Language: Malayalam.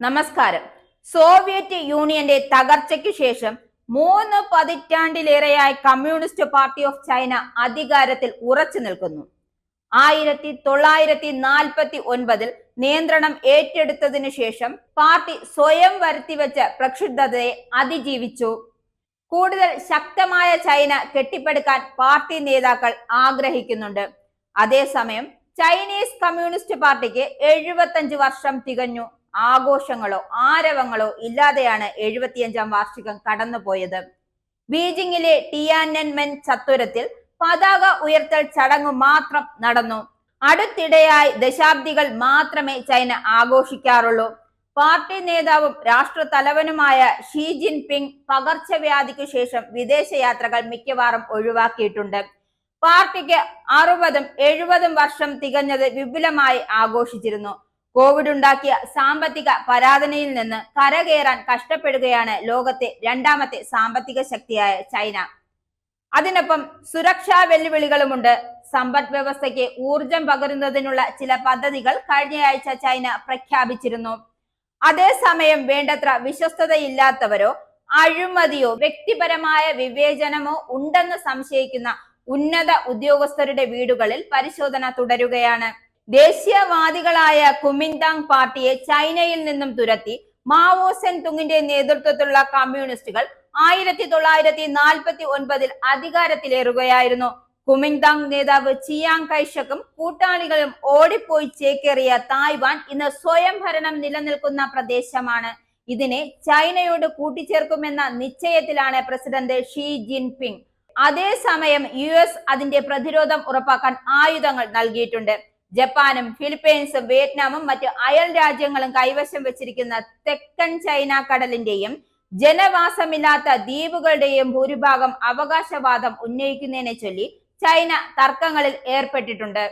നമസ്കാരം. സോവിയറ്റ് യൂണിയന്റെ തകർച്ചയ്ക്ക് ശേഷം മൂന്ന് പതിറ്റാണ്ടിലേറെയായി കമ്മ്യൂണിസ്റ്റ് പാർട്ടി ഓഫ് ചൈന അധികാരത്തിൽ ഉറച്ചു നിൽക്കുന്നു. ആയിരത്തി തൊള്ളായിരത്തി നാൽപ്പത്തി ഒൻപതിൽ നിയന്ത്രണം ഏറ്റെടുത്തതിനു ശേഷം പാർട്ടി സ്വയം വരുത്തിവെച്ച പ്രക്ഷുബ്ധതയെ അതിജീവിച്ചു. കൂടുതൽ ശക്തമായ ചൈന കെട്ടിപ്പടുക്കാൻ പാർട്ടി നേതാക്കൾ ആഗ്രഹിക്കുന്നുണ്ട്. അതേസമയം ചൈനീസ് കമ്മ്യൂണിസ്റ്റ് പാർട്ടിക്ക് എഴുപത്തഞ്ച് വർഷം തികഞ്ഞു. ആഘോഷങ്ങളോ ആരവങ്ങളോ ഇല്ലാതെയാണ് എഴുപത്തിയഞ്ചാം വാർഷികം കടന്നുപോയത്. ബീജിംഗിലെ ടിയാനൻമെൻ ചത്തുരത്തിൽ പതാക ഉയർത്തൽ ചടങ്ങ് മാത്രം നടന്നു. അടുത്തിടെയായി ദശാബ്ദികൾ മാത്രമേ ചൈന ആഘോഷിക്കാറുള്ളൂ. പാർട്ടി നേതാവും രാഷ്ട്ര തലവനുമായ ഷീ ജിൻപിങ് പകർച്ചവ്യാധിക്കു ശേഷം വിദേശയാത്രകൾ മിക്കവാറും ഒഴിവാക്കിയിട്ടുണ്ട്. പാർട്ടിക്ക് അറുപതും എഴുപതും വർഷം തികഞ്ഞത് വിപുലമായി ആഘോഷിച്ചിരുന്നു. കോവിഡ് ഉണ്ടാക്കിയ സാമ്പത്തിക പരാധനയിൽ നിന്ന് കരകയറാൻ കഷ്ടപ്പെടുകയാണ് ലോകത്തെ രണ്ടാമത്തെ സാമ്പത്തിക ശക്തിയായ ചൈന. അതിനൊപ്പം സുരക്ഷാ വെല്ലുവിളികളുമുണ്ട്. സമ്പദ് വ്യവസ്ഥയ്ക്ക് ഊർജം പകരുന്നതിനുള്ള ചില പദ്ധതികൾ കഴിഞ്ഞയാഴ്ച ചൈന പ്രഖ്യാപിച്ചിരുന്നു. അതേസമയം വേണ്ടത്ര വിശ്വസ്തതയില്ലാത്തവരോ അഴിമതിയോ വ്യക്തിപരമായ വിവേചനമോ ഉണ്ടെന്ന് സംശയിക്കുന്ന ഉന്നത ഉദ്യോഗസ്ഥരുടെ വീടുകളിൽ പരിശോധന തുടരുകയാണ്. ദേശീയവാദികളായ കുമിന്താങ് പാർട്ടിയെ ചൈനയിൽ നിന്നും തുരത്തി മാവോ സെൻ തുങ്ങിന്റെ നേതൃത്വത്തിലുള്ള കമ്മ്യൂണിസ്റ്റുകൾ ആയിരത്തി തൊള്ളായിരത്തി നാൽപ്പത്തി ഒൻപതിൽ അധികാരത്തിലേറുകയായിരുന്നു. കുമിന്താങ് നേതാവ് ചിയാങ് കൈഷക്കും കൂട്ടാളികളും ഓടിപ്പോയി ചേക്കേറിയ തായ്വാൻ ഇന്ന് സ്വയംഭരണം നിലനിൽക്കുന്ന പ്രദേശമാണ്. ഇതിനെ ചൈനയോട് കൂട്ടിച്ചേർക്കുമെന്ന നിശ്ചയത്തിലാണ് പ്രസിഡന്റ് ഷീ ജിൻപിങ്. അതേസമയം യു എസ് അതിന്റെ പ്രതിരോധം ഉറപ്പാക്കാൻ ആയുധങ്ങൾ നൽകിയിട്ടുണ്ട്. ജപ്പാനും ഫിലിപ്പീൻസും വിയറ്റ്നാമും മറ്റ് അയൽ രാജ്യങ്ങളും കൈവശം വെച്ചിരിക്കുന്ന തെക്കൻ ചൈന കടലിന്റെയും ജനവാസമില്ലാത്ത ദ്വീപുകളുടെയും ഭൂരിഭാഗം അവകാശവാദം ഉന്നയിക്കുന്നതിനെ ചൊല്ലി ചൈന തർക്കങ്ങളിൽ ഏർപ്പെട്ടിട്ടുണ്ട്.